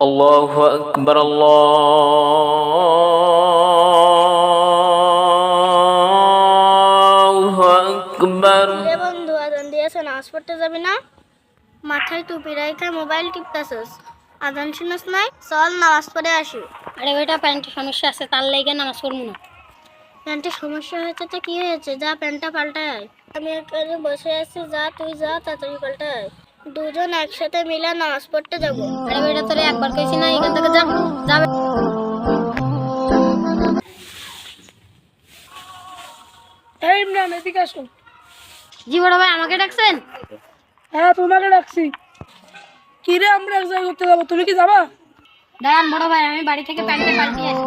الله أكبر الله أكبر রে বন্ধু আজান দিয়েছে নামাজ পড়তে যাবি না মাথায় টুপি রাইখা মোবাইল টিপতেছিস আজান শুনস নাই চল নামাজ পড়ে আসি আরে ওইটা প্যান্টের সমস্যা আছে তার লেগে নামাজ পড়বো না প্যান্টের সমস্যা হয়েছে তো কি হয়েছে যা প্যান্টটা পাল্টায় আয় আমি এখানে বসে আছি যা তুই যা তাড়াতাড়ি পাল্টায় আয় দুজন একসাথে মিলে নামাজ পড়তে যাব। আরে তোরে একবার কইছি না এখান থেকে যাব যাবে এই ইমরান এদিকে আসো। জি বড় ভাই আমাকে ডাকছেন? হ্যাঁ তোমাকে ডাকছি। কি রে আমরা এক জায়গায় ঘুরতে যাব? তুমি কি যাবা? দাঁড়ান বড় ভাই আমি বাড়ি থেকে প্যান্টটা পাল্টিয়ে আসি।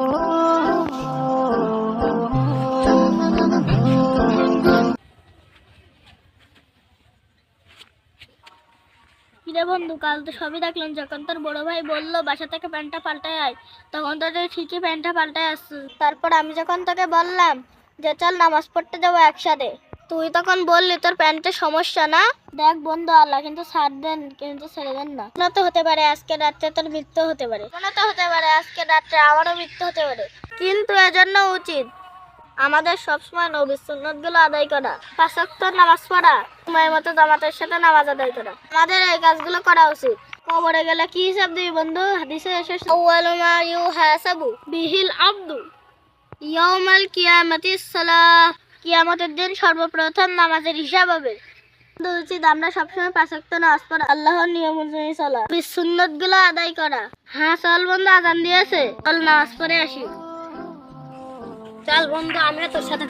কিরে বন্ধু, কাল তো সবই দেখলাম। যখন তোর বড় ভাই বলল, বাসা থেকে প্যান্টটা পাল্টায় আয়, তখন তো তুই ঠিকই প্যান্টটা পাল্টায় আসছিস। তারপর আমি যখন তোকে বললাম যে, চল নামাজ পড়তে যাব একসাথে, তুই তখন বললি, তোর প্যান্টের সমস্যা না? দেখ বন্ধু আল্লাহ, কিন্তু ছাড় দেন, কিন্তু ছেড়ে দেন না। না তো হতে পারে, আজকে রাত্রে তোর মৃত্যু হতে পারে। না তো হতে পারে, আজকে রাত্রে আমারও মৃত্যু হতে পারে। কিন্তু এজন্য উচিত আমাদের সবসময় নবীর সুন্নতগুলো আদায় করা। পাঁচক্ত নামাজ পড়া সময়ের মতো জামাতের সাথে নামাজ আদায় করা। আমাদের এই কাজগুলো করা উচিত। কবরে গেলে কি হিসাব দিবি বন্ধু? হাদিসে এসে আউয়ালু মা ইউহাসাবু বিহিল আব্দু ইয়াউমাল কিয়ামাতিস সালাহ। কিয়ামতের দিন সর্বপ্রথম নামাজের হিসাব হবে। উচিত আমরা সবসময় পাঁচক্ত নামাজ পড়া। আল্লাহর নিয়ম অনুযায়ী চলা। সুন্নতগুলো আদায় করা। হ্যাঁ চল বন্ধু, আজান দিয়েছে। চল নামাজ পড়ে আসি। চল বন্ধু আমরা তোর সাথে